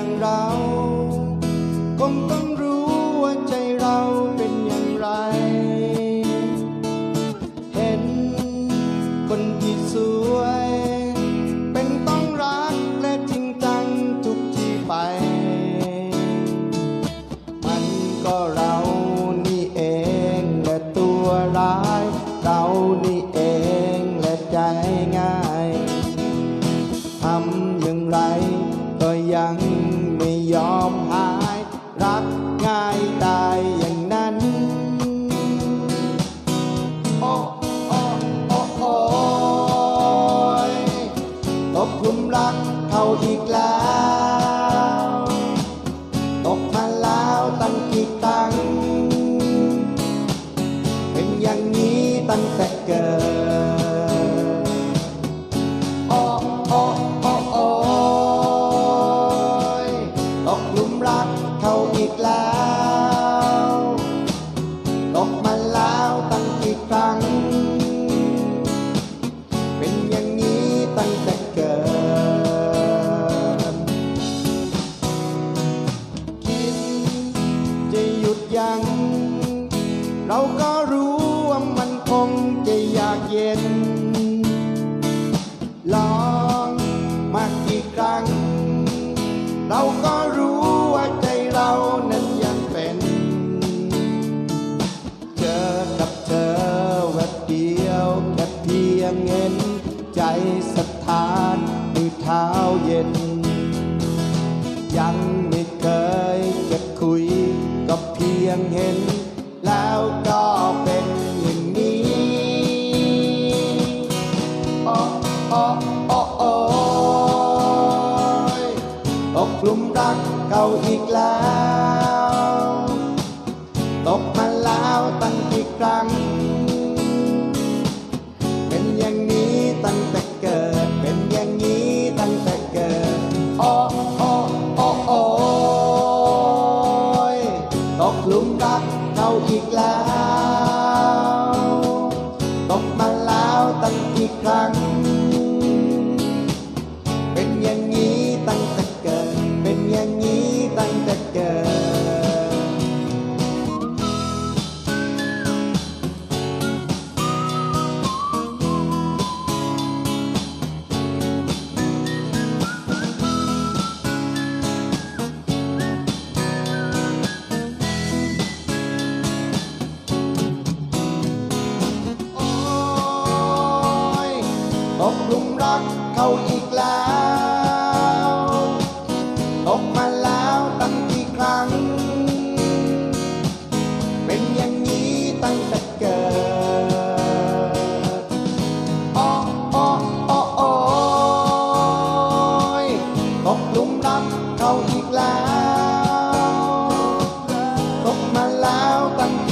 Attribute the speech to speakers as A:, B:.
A: างเรา คงต้องรู้ว่าใจเราเป็นอย่างไร เห็นคนที่สวย เป็นต้องรักและจริงจังทุกที่ไป มันก็เรานี่เองและตัวร้าย เรานี่เองและใจง่าย ทำอย่างไรก็ยัง อีกแล้ว ตกมาแล้วตั้งกี่ตังเป็นอย่างนี้ตั้งแต่เกิด ก็รู้ว่ามันคงจะอยากเย็น ลองมากี่ครั้ง เราก็รู้ว่าใจเรานั้นยังเป็น เจอกับเธอแวบเดียวแค่เพียงเห็นใจสถาน เก่าอีกแล้ว ตกมาแล้วตั้งกี่ครั้ง เป็นอย่างนี้ตั้งแต่เกิด เป็นอย่างนี้ตั้งแต่เกิด โอ้โอ้โอ้โอ้ยตกหลุมรักเขาอีกแล้ว หลุมรักเขาอีกแล้ว ตกมาแล้วตั้งกี่ครั้ง เป็นอย่างนี้ตั้งแต่เกิดโอ้โอ้โอ้โอ้ยตกหลุมรักเขาอีกแล้ว ตกมาแล้วตั้งกี่